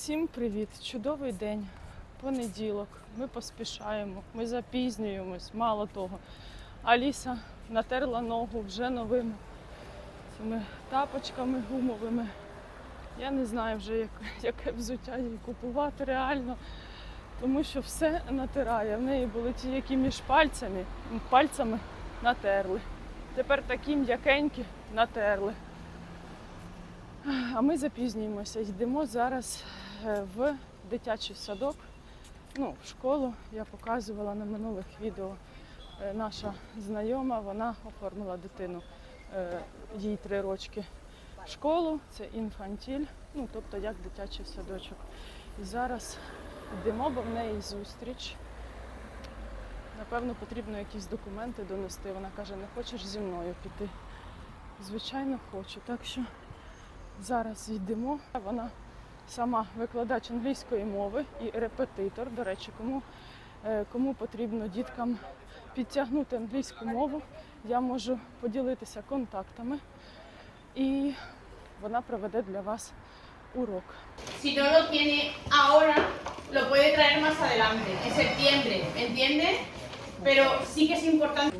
Всім привіт! Чудовий день. Понеділок. Ми поспішаємо, ми запізнюємось, мало того. Аліса натерла ногу вже новими цими тапочками гумовими. Я не знаю вже, як, яке взуття їй купувати реально, тому що все натирає. В неї були ті, які між пальцями, пальцями натерли. Тепер такі м'якенькі натерли. А ми запізнюємося. Йдемо зараз в дитячий садок, ну, в школу. Я показувала на минулих відео. Е, Наша знайома, вона оформила дитину, е, їй три рочки. в Школу, це інфантіль, ну тобто як дитячий садочок. І зараз йдемо, бо в неї зустріч. Напевно, потрібно якісь документи донести. Вона каже, не хочеш зі мною піти. Звичайно, хочу. Так що Зараз йдемо. Вона сама викладач англійської мови і репетитор. До речі, кому, е, кому потрібно діткам підтягнути англійську мову, я можу поділитися контактами і вона проведе для вас урок. Si no lo tiene ahora, puede traer más adelante, en septiembre, ¿me entiende? Pero sí que es importante.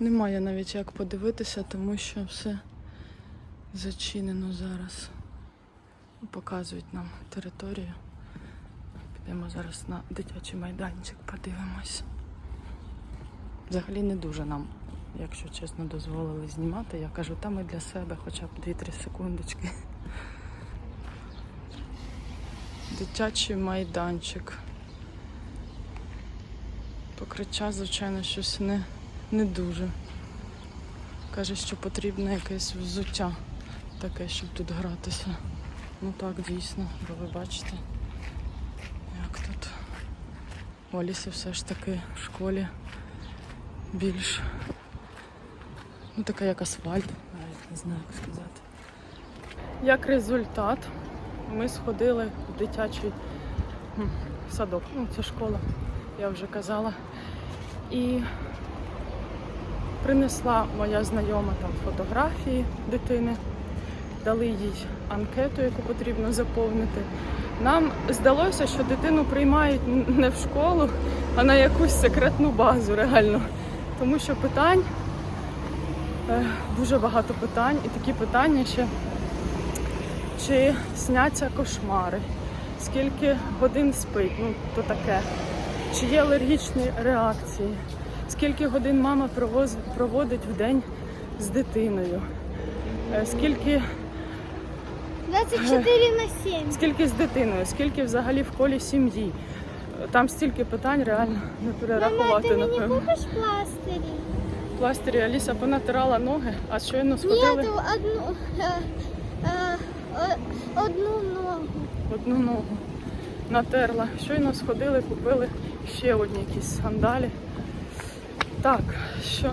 Немає навіть як подивитися, тому що все зачинено зараз. Показують нам територію. Підемо зараз на дитячий майданчик, подивимось. Взагалі не дуже нам, якщо чесно, дозволили знімати. Я кажу, там і для себе хоча б 2-3 секундочки. Дитячий майданчик. Покриття, звичайно, щось не, не дуже. Каже, що потрібно якесь взуття таке, щоб тут гратися. Ну так, дійсно, бо ви бачите, як тут. У Аліси все ж таки в школі більш ну така як асфальт, навіть не знаю, як сказати. Як результат, ми сходили в дитячий садок. Ну, це школа, я вже казала. І принесла моя знайома там фотографії дитини, дали їй анкету, яку потрібно заповнити. Нам здалося, що дитину приймають не в школу, а на якусь секретну базу реально. Тому що питань е, дуже багато питань, і такі питання ще чи сняться кошмари, скільки годин спить, ну то таке, чи є алергічні реакції, скільки годин мама проводить в день з дитиною, е, скільки 24 на 7. Скільки з дитиною, скільки взагалі в колі сім'ї. Там стільки питань реально не Мама, перерахувати, ти мені купиш пластирі? Пластирі Аліса понатирала ноги, а щойно Ні, сходили то одну, е, е, одну ногу. одну ногу. Натерла. Щойно сходили, купили ще одні якісь сандалі. Так, що.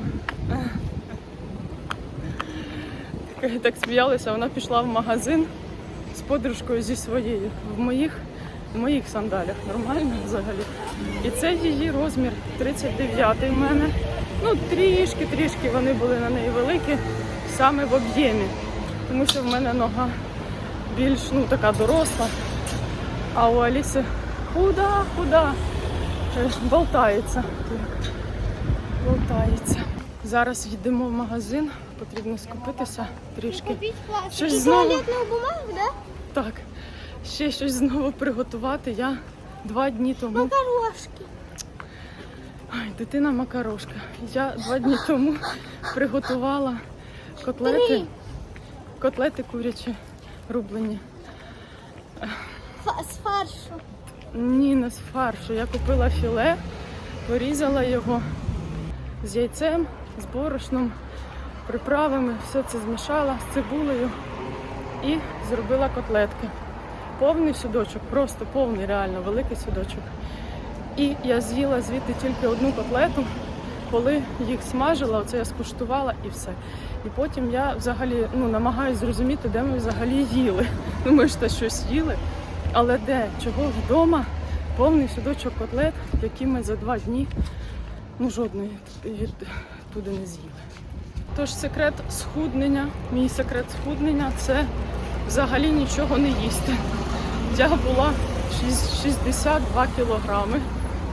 Так- Так сміялися, вона пішла в магазин з подружкою зі своєю. В моїх, в моїх сандалях нормально взагалі. І це її розмір 39 в мене. Ну, трішки, трішки вони були на неї великі, саме в об'ємі. Тому що в мене нога більш ну, така доросла. А у Аліси худа, худа. Е, Болтається. Болтається. Зараз йдемо в магазин, потрібно скупитися трішки. Щось знову. бумагу, да? Так, ще щось знову приготувати. Я два дні тому. Макарошки. Ай, дитина макарошка. Я два дні тому приготувала котлети. Котлети курячі рублені. З фаршу. Ні, не з фаршу. Я купила філе, порізала його з яйцем, з борошном, приправами, все це змішала з цибулею і зробила котлетки. Повний судочок, просто повний, реально великий судочок. І я з'їла звідти тільки одну котлету, коли їх смажила, оце я скуштувала і все. І потім я взагалі ну, намагаюся зрозуміти, де ми взагалі їли. Ну, ми ж та щось їли. Але де? Чого вдома? Повний судочок котлет, які ми за два дні ну, жодної туди не з'їли. Тож секрет схуднення, мій секрет схуднення це взагалі нічого не їсти. Я була 62 кілограми.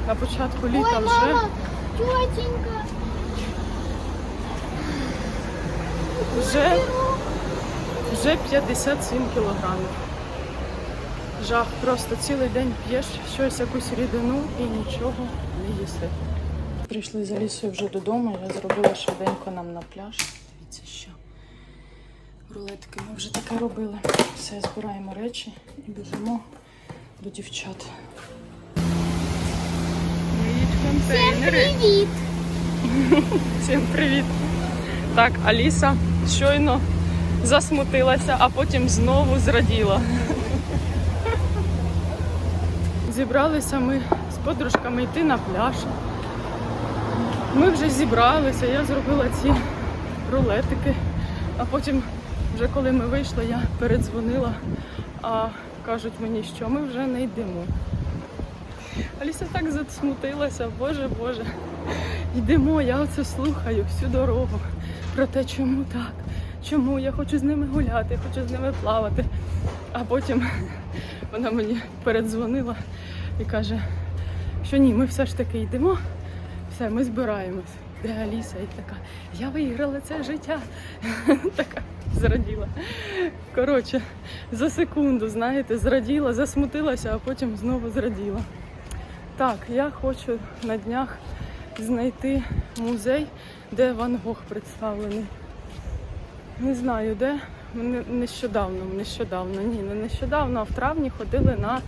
На початку літа Ой, вже мама, тетенька. вже, вже 57 кілограмів. Жах, просто цілий день п'єш щось, якусь рідину і нічого не їси. Прийшли за лісою вже додому, я зробила швиденько нам на пляж. Дивіться, що рулетки ми вже таке робили. Все, збираємо речі і біжимо до дівчат. Контейнери. Привіт. Всім привіт! Так, Аліса щойно засмутилася, а потім знову зраділа. Зібралися ми з подружками йти на пляж. Ми вже зібралися, я зробила ці рулетики, а потім, вже коли ми вийшли, я передзвонила, а кажуть мені, що ми вже не йдемо. Аліса так засмутилася, боже Боже. Йдемо, я оце слухаю всю дорогу про те, чому так, чому я хочу з ними гуляти, хочу з ними плавати. А потім вона мені передзвонила і каже, що ні, ми все ж таки йдемо, все, ми збираємось. Де Аліса? І така, я виграла це життя. така зраділа. Коротше, за секунду, знаєте, зраділа, засмутилася, а потім знову зраділа. Так, я хочу на днях знайти музей, де Ван Гог представлений. Не знаю де. Нещодавно, нещодавно, ні, не нещодавно, а в травні ходили на.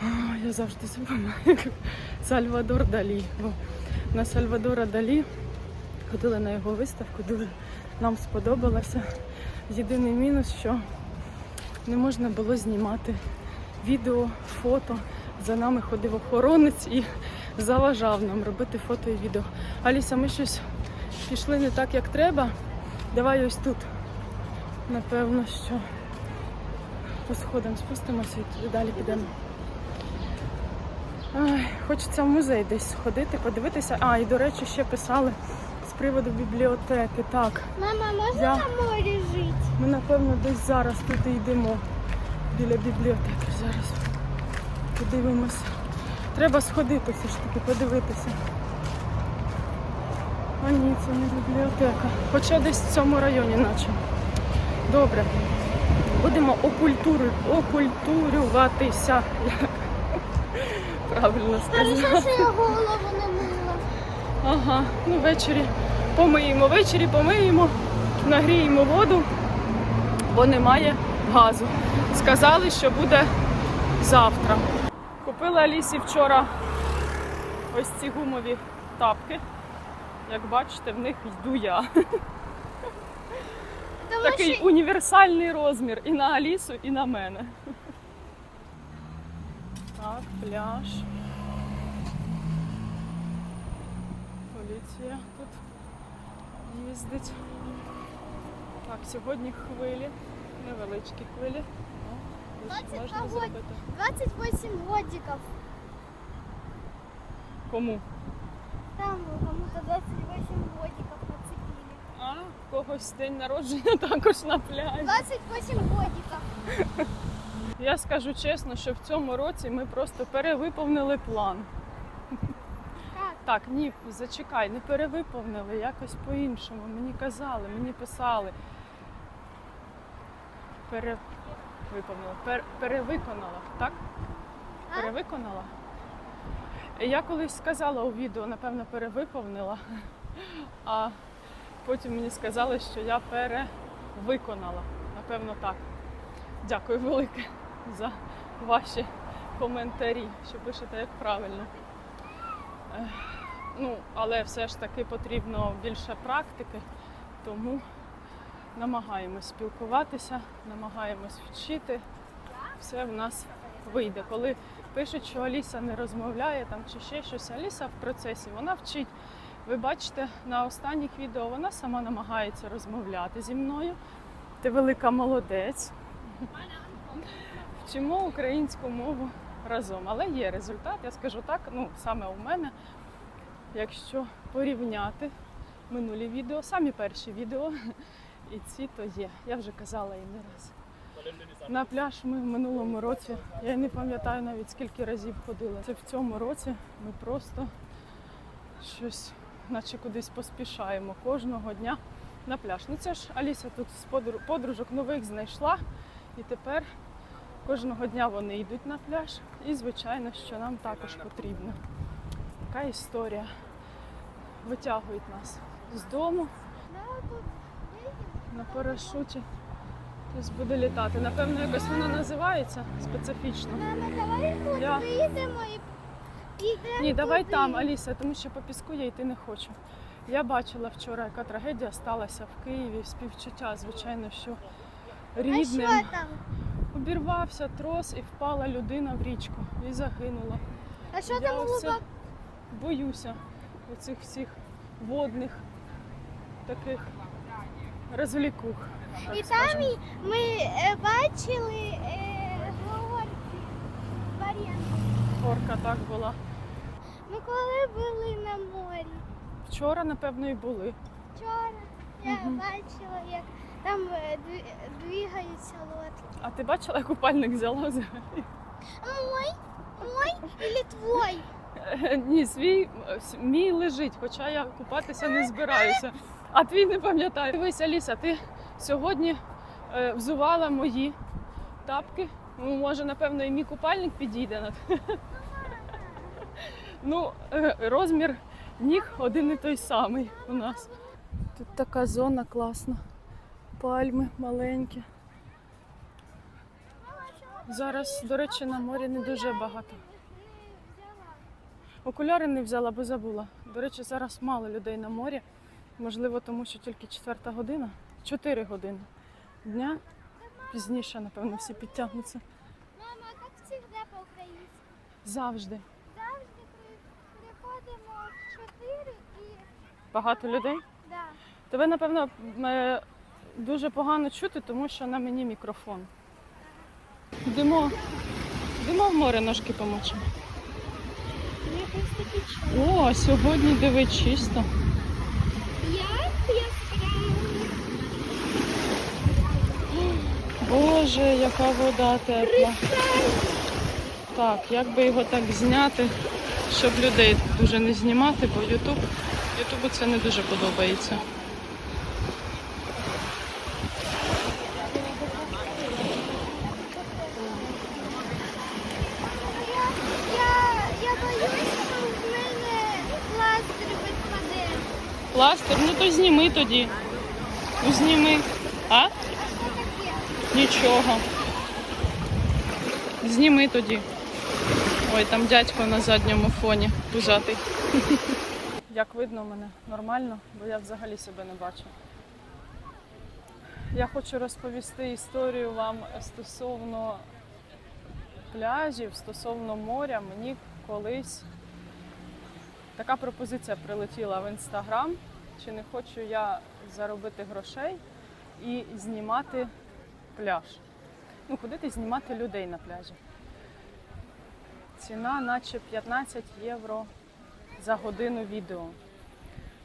Я завжди забуваю. Сальвадор Далі. На Сальвадора Далі ходили на його виставку, дуже нам сподобалося. Єдиний мінус, що не можна було знімати відео, фото. За нами ходив охоронець і заважав нам робити фото і відео. Аліса, ми щось пішли не так, як треба. Давай ось тут. Напевно, що по сходам спустимося і туди далі підемо. Ай, хочеться в музей десь сходити, подивитися. А, і до речі, ще писали з приводу бібліотеки. Так, Мама, можна Я- на морі жити? ми напевно десь зараз тут йдемо біля бібліотеки. Зараз подивимося. Треба сходити все ж таки, подивитися. А ні, це не бібліотека. Хоча десь в цьому районі, наче. Добре. Будемо окультури... окультурюватися. Правильно сказати. Хорошо, що я голову не мила. Ага, ну ввечері помиємо. Ввечері помиємо, нагріємо воду, бо немає газу. Сказали, що буде завтра. Купила Алісі вчора ось ці гумові тапки. Як бачите, в них йду я. Тому Такий що універсальний розмір і на Алісу, і на мене. Так, пляж. Поліція тут їздить. Так, сьогодні хвилі, невеличкі хвилі. О, ось 22 можна год. 28 годиків. Кому? Там кому-то 28 годиків нацепили. А, в когось день народження також на пляжі. 28 годиків. Я скажу чесно, що в цьому році ми просто перевиповнили план. Так. Так, ні, зачекай, не перевиповнили, якось по-іншому. Мені казали, мені писали. Перевиповнила. Пер... Перевиконала, так? А? Перевиконала. Я колись сказала у відео, напевно, перевиповнила, а потім мені сказали, що я перевиконала. Напевно, так. Дякую велике за ваші коментарі, що пишете як правильно. Ну, але все ж таки потрібно більше практики, тому намагаємось спілкуватися, намагаємось вчити. Все в нас вийде. Коли пишуть, що Аліса не розмовляє там чи ще щось, Аліса в процесі, вона вчить. Ви бачите, на останніх відео вона сама намагається розмовляти зі мною. Ти велика молодець. Вчимо українську мову разом. Але є результат, я скажу так, ну саме у мене, якщо порівняти минулі відео, самі перші відео. І ці то є. Я вже казала їм не раз. На пляж ми в минулому році, я не пам'ятаю навіть скільки разів ходила. Це в цьому році ми просто щось, наче кудись поспішаємо кожного дня на пляж. Ну це ж Аліса тут з подружок нових знайшла, і тепер кожного дня вони йдуть на пляж. І звичайно, що нам також потрібно. Така історія. Витягують нас з дому на парашуті. Хтось буде літати. Напевно, якось воно називається специфічно. Мама, давай тут Я- і підемо. Ні, давай там, Аліса, тому що по піску я йти не хочу. Я бачила вчора, яка трагедія сталася в Києві. Співчуття, звичайно, що А що там? Обірвався трос і впала людина в річку і загинула. А що Я там глибоко? Боюся оцих всіх водних таких розвлікух. так І скажемо. там і ми е, бачили е, горки. Варіант. Орка так була. Ми коли були на морі Вчора, напевно, і були. вчора, я бачила, як там е, двигаються лодки. А ти бачила, як купальник взяла взагалі? Мой? Мой или твой? Е, Ні, свій е, мій лежить, хоча я купатися не збираюся. А твій не пам'ятаю. Дивись, Аліса, ти сьогодні взувала мої тапки. Ну, може, напевно, і мій купальник підійде. Ну, розмір ніг один і той самий у нас. Тут така зона класна. Пальми маленькі. Зараз, до речі, на морі не дуже багато. Окуляри не взяла, бо забула. До речі, зараз мало людей на морі. Можливо, тому що тільки четверта година, чотири години дня. Пізніше, напевно, всі підтягнуться. Мама, як завжди по-українськи. Завжди. Завжди приходимо в 4 і Багато людей. да. Тебе, напевно, е, дуже погано чути, тому що на мені мікрофон. Йдемо, в море ножки помочимо. О, сьогодні диви чисто. Боже, яка вода тепла. Так, як би його так зняти, щоб людей дуже не знімати, бо Ютуб, Ютубу це не дуже подобається. Я, я, я боюсь, що в мене пластир відпаде. Пластир, зніми тоді. Зніми. А? Нічого. Зніми тоді. Ой, там дядько на задньому фоні пузатий. Як видно мене нормально, бо я взагалі себе не бачу. Я хочу розповісти історію вам стосовно пляжів, стосовно моря. Мені колись така пропозиція прилетіла в інстаграм. Чи не хочу я заробити грошей і знімати пляж. Ну, ходити знімати людей на пляжі. Ціна наче 15 євро за годину відео.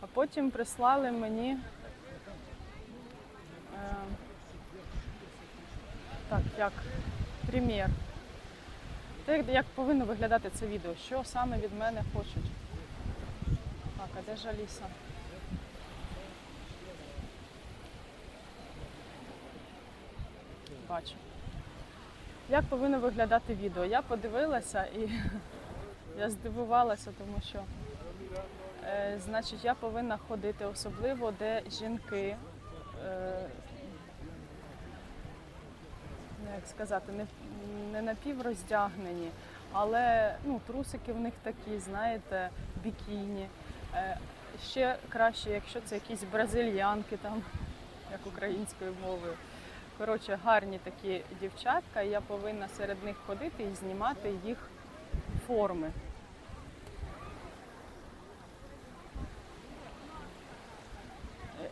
А потім прислали мені. Е, так, як прем'єр. Те, як- повинно виглядати це відео, що саме від мене хочуть. Так, а де ж Аліса? Бачу. Як повинно виглядати відео? Я подивилася і я здивувалася, тому що е, значить я повинна ходити, особливо де жінки, е, ну, як сказати, не, не напівроздягнені, але ну, трусики в них такі, знаєте, бікіні. Е, ще краще, якщо це якісь бразильянки, там, як українською мовою. Коротше, гарні такі дівчатка, і я повинна серед них ходити і знімати їх форми.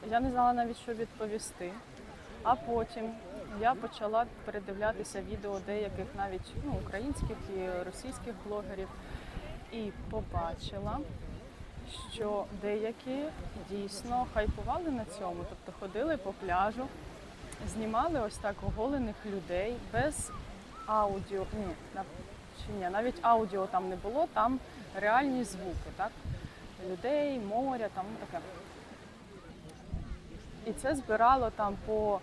Я не знала навіть, що відповісти. А потім я почала передивлятися відео деяких навіть ну, українських і російських блогерів і побачила, що деякі дійсно хайпували на цьому, тобто ходили по пляжу, знімали ось так оголених людей без аудіо. Ні, чи ні, навіть аудіо там не було, там реальні звуки, так? Людей, моря, там таке. І це збирало там по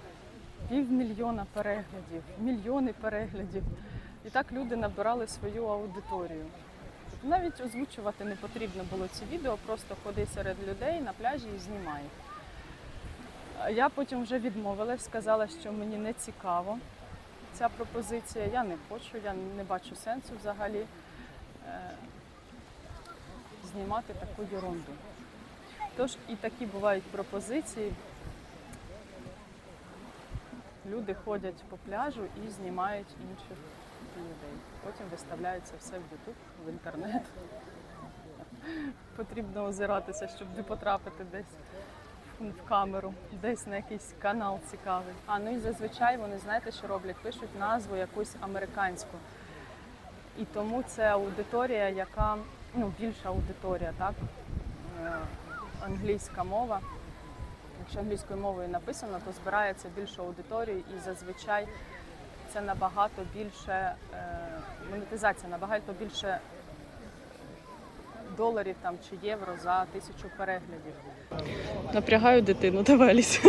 півмільйона переглядів, мільйони переглядів. І так люди набирали свою аудиторію. Навіть озвучувати не потрібно було ці відео, просто ходи серед людей на пляжі і знімай. Я потім вже відмовилась, сказала, що мені не цікаво ця пропозиція. Я не хочу, я не бачу сенсу взагалі е, знімати таку ерунду. Тож і такі бувають пропозиції. Люди ходять по пляжу і знімають інших людей. Потім виставляють це все в YouTube, в інтернет. Потрібно озиратися, щоб не потрапити десь в камеру, десь на якийсь канал цікавий. А ну і зазвичай вони знаєте, що роблять? Пишуть назву якусь американську. І тому це аудиторія, яка ну, більша аудиторія, так? Е, Англійська мова. Якщо англійською мовою написано, то збирається більшу аудиторію і зазвичай це набагато більше е, монетизація, набагато більше доларів там чи євро за тисячу переглядів. Напрягаю дитину, давай Аліс.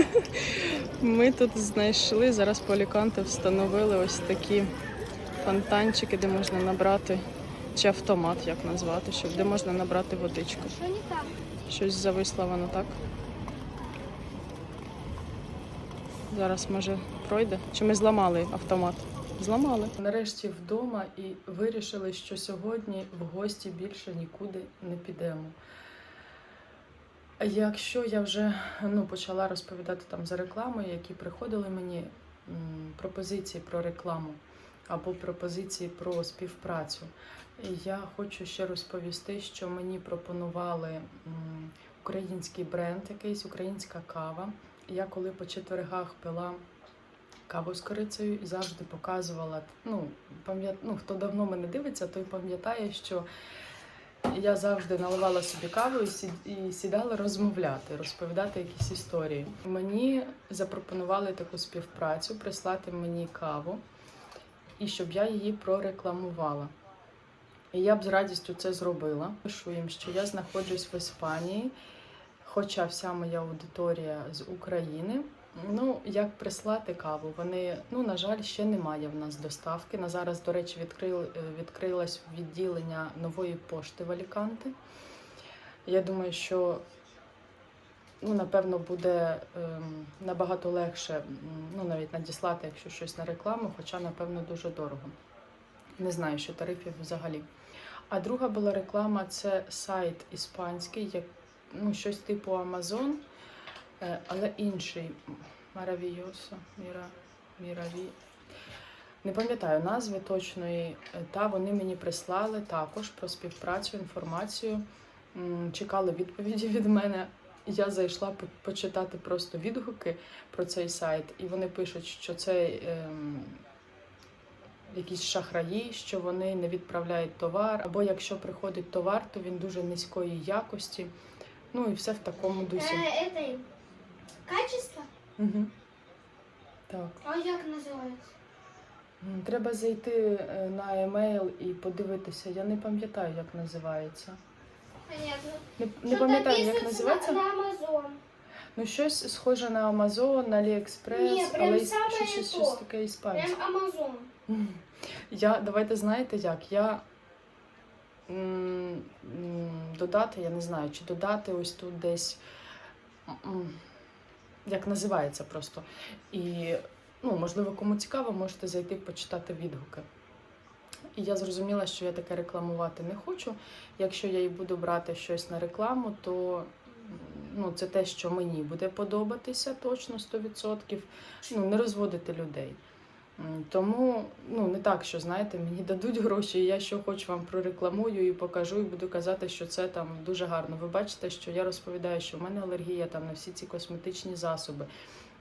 Ми тут знайшли, зараз поліканти встановили ось такі фонтанчики, де можна набрати, чи автомат, як назвати, щоб де можна набрати водичку. Що не так? Щось зависло воно, так? Зараз може пройде. Чи ми зламали автомат? Зламали. Нарешті вдома і вирішили, що сьогодні в гості більше нікуди не підемо. Якщо я вже ну, почала розповідати там за рекламою, які приходили мені пропозиції про рекламу або пропозиції про співпрацю, я хочу ще розповісти, що мені пропонували український бренд, якийсь українська кава. Я коли по четвергах пила каву з корицею і завжди показувала. Ну, ну, хто давно мене дивиться, той пам'ятає, що я завжди наливала собі каву і сідала розмовляти, розповідати якісь історії. Мені запропонували таку співпрацю, прислати мені каву, і щоб я її прорекламувала. І я б з радістю це зробила. Пишу їм, що я знаходжусь в Іспанії, хоча вся моя аудиторія з України. Ну, як прислати каву? Вони, ну, на жаль, ще немає в нас доставки. На зараз, до речі, відкрили, е, відкрилось відділення нової пошти в Аліканте. Я думаю, що ну, напевно буде ем, набагато легше ну, навіть надіслати, якщо щось на рекламу, хоча, напевно, дуже дорого. Не знаю, що тарифів взагалі. А друга була реклама це сайт іспанський, як ну, щось типу е, але інший. Маравійоса, Міра, Міраві. Не пам'ятаю назви точної, е, та вони мені прислали також про співпрацю, інформацію. Чекали відповіді від мене. Я зайшла почитати просто відгуки про цей сайт, і вони пишуть, що це ем, якісь шахраї, що вони не відправляють товар, або якщо приходить товар, то він дуже низької якості. Ну і все в такому дусі. Качество? Угу. Так. А як називається? Треба зайти е, на емейл і подивитися. Я не пам'ятаю, як називається. Понятно. Не, не пам'ятаю, як називається. На Amazon. Ну, щось схоже на Amazon, на Ні, прям але й саме щось, щось, то. щось таке іспанське. Прям Amazon. Я, давайте знаєте як? Я м, м, додати, я не знаю, чи додати ось тут десь, м, як називається просто. І, ну, можливо, кому цікаво, можете зайти почитати відгуки. І я зрозуміла, що я таке рекламувати не хочу. Якщо я і буду брати щось на рекламу, то ну, це те, що мені буде подобатися точно 100%. Ну, не розводити людей. Тому ну не так, що знаєте, мені дадуть гроші, і я що хоч вам прорекламую і покажу, і буду казати, що це там дуже гарно. Ви бачите, що я розповідаю, що в мене алергія там на всі ці косметичні засоби.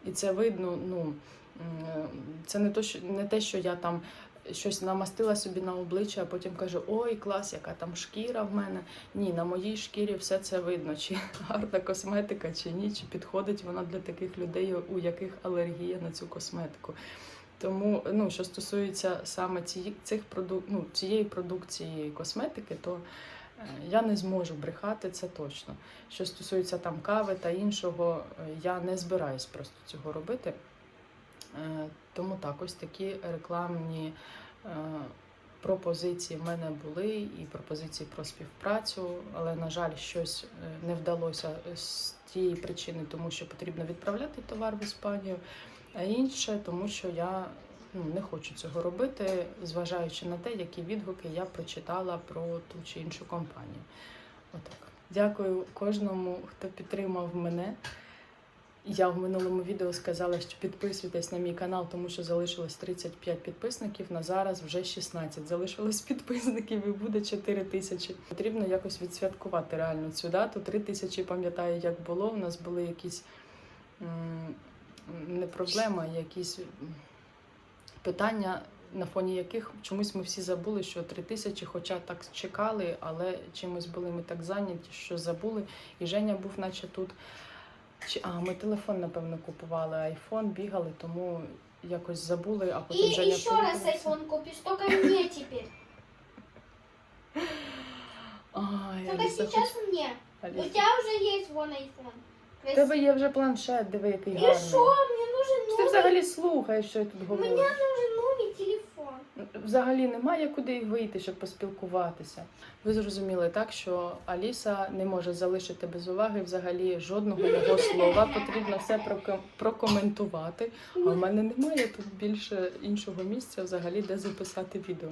І це видно, ну це не то, що не те, що я там щось намастила собі на обличчя, а потім каже: Ой, клас, яка там шкіра в мене. Ні, на моїй шкірі все це видно, чи гарна косметика, чи ні, чи підходить вона для таких людей, у яких алергія на цю косметику. Тому, ну, що стосується саме цих продук... ну, цієї продукції косметики, то е, я не зможу брехати це точно. Що стосується там кави та іншого, е, я не збираюсь просто цього робити. Е, Тому так, ось такі рекламні пропозиції в мене були, і пропозиції про співпрацю, але, на жаль, щось не вдалося з тієї причини, тому що потрібно відправляти товар в Іспанію, а інше, тому що я ну, не хочу цього робити, зважаючи на те, які відгуки я прочитала про ту чи іншу компанію. Отак. Дякую кожному, хто підтримав мене. Я в минулому відео сказала, що підписуйтесь на мій канал, тому що залишилось 35 підписників. На зараз вже 16. Залишилось підписників і буде 4 тисячі. Потрібно якось відсвяткувати реально цю дату. 3 тисячі пам'ятаю, як було. У нас були якісь не проблема, а якісь питання, на фоні яких чомусь ми всі забули, що 3 тисячі, хоча так чекали, але чимось були ми так зайняті, що забули. І Женя був, наче тут. Чи а ми телефон, напевно, купували, айфон, бігали, тому якось забули, а потім Женя еще раз подивилася. iPhone купишь, только мне теперь. Ай, Только хоч... мне. У тебя уже есть вон iPhone. У тебе є вже планшет, диви, який І гарний. що? Мне нужен Ти новый. взагалі слухаєш, що я тут говорю? говорю. нужен. Взагалі немає куди вийти, щоб поспілкуватися. Ви зрозуміли так, що Аліса не може залишити без уваги взагалі жодного мого слова. Потрібно все прокоментувати. А в мене немає тут більше іншого місця, взагалі, де записати відео.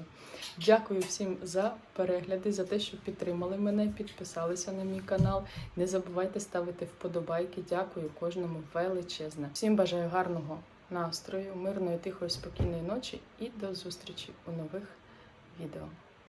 Дякую всім за перегляди, за те, що підтримали мене, підписалися на мій канал. Не забувайте ставити вподобайки. Дякую кожному величезне. Всім бажаю гарного настрою, мирної, тихої, спокійної ночі і до зустрічі у нових відео.